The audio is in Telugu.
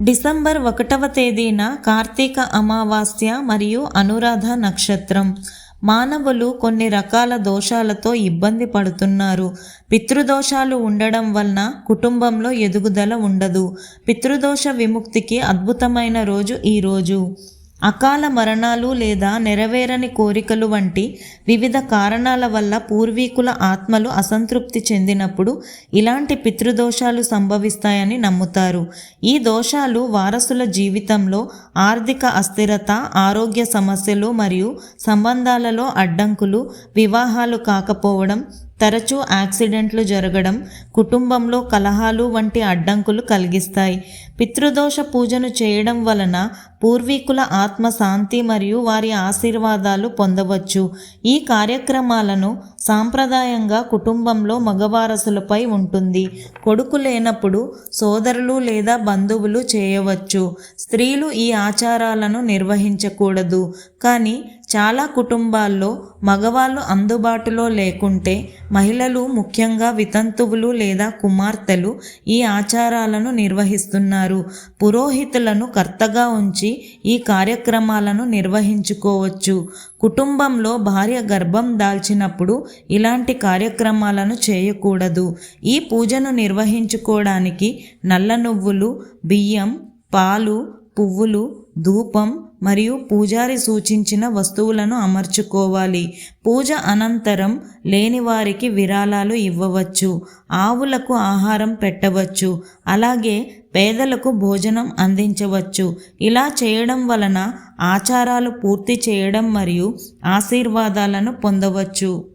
డిసెంబర్ ఒకటవ తేదీన కార్తీక అమావాస్య మరియు అనురాధ నక్షత్రం. మానవులు కొన్ని రకాల దోషాలతో ఇబ్బంది పడుతున్నారు. పితృదోషాలు ఉండడం వలన కుటుంబంలో ఎదుగుదల ఉండదు. పితృదోష విముక్తికి అద్భుతమైన రోజు ఈ రోజు. అకాల మరణాలు లేదా నెరవేరని కోరికలు వంటి వివిధ కారణాల వల్ల పూర్వీకుల ఆత్మలు అసంతృప్తి చెందినప్పుడు ఇలాంటి పితృదోషాలు సంభవిస్తాయని నమ్ముతారు. ఈ దోషాలు వారసుల జీవితంలో ఆర్థిక అస్థిరత ఆరోగ్య సమస్యలు మరియు సంబంధాలలో అడ్డంకులు వివాహాలు కాకపోవడం తరచూ యాక్సిడెంట్లు జరగడం కుటుంబంలో కలహాలు వంటి అడ్డంకులు కలిగిస్తాయి. పితృదోష పూజను చేయడం వలన పూర్వీకుల ఆత్మ శాంతి మరియు వారి ఆశీర్వాదాలు పొందవచ్చు. ఈ కార్యక్రమాలను సాంప్రదాయంగా కుటుంబంలో మగవారసులపై ఉంటుంది. కొడుకు లేనప్పుడు సోదరులు లేదా బంధువులు చేయవచ్చు. స్త్రీలు ఈ ఆచారాలను నిర్వహించకూడదు. కానీ చాలా కుటుంబాల్లో మగవాళ్ళు అందుబాటులో లేకుంటే మహిళలు ముఖ్యంగా వితంతువులు లేదా కుమార్తెలు ఈ ఆచారాలను నిర్వహిస్తున్నారు. పురోహితులను కర్తగా ఉంచి ఈ కార్యక్రమాలను నిర్వహించుకోవచ్చు. కుటుంబంలో భార్య గర్భం దాల్చినప్పుడు ఇలాంటి కార్యక్రమాలను చేయకూడదు. ఈ పూజను నిర్వహించుకోవడానికి నల్ల నువ్వులు బియ్యం పాలు పువ్వులు ధూపం మరియు పూజారి సూచించిన వస్తువులను అమర్చుకోవాలి. పూజ అనంతరం లేని వారికి విరాళాలు ఇవ్వవచ్చు. ఆవులకు ఆహారం పెట్టవచ్చు. అలాగే పేదలకు భోజనం అందించవచ్చు. ఇలా చేయడం వలన ఆచారాలు పూర్తి చేయడం మరియు ఆశీర్వాదాలను పొందవచ్చు.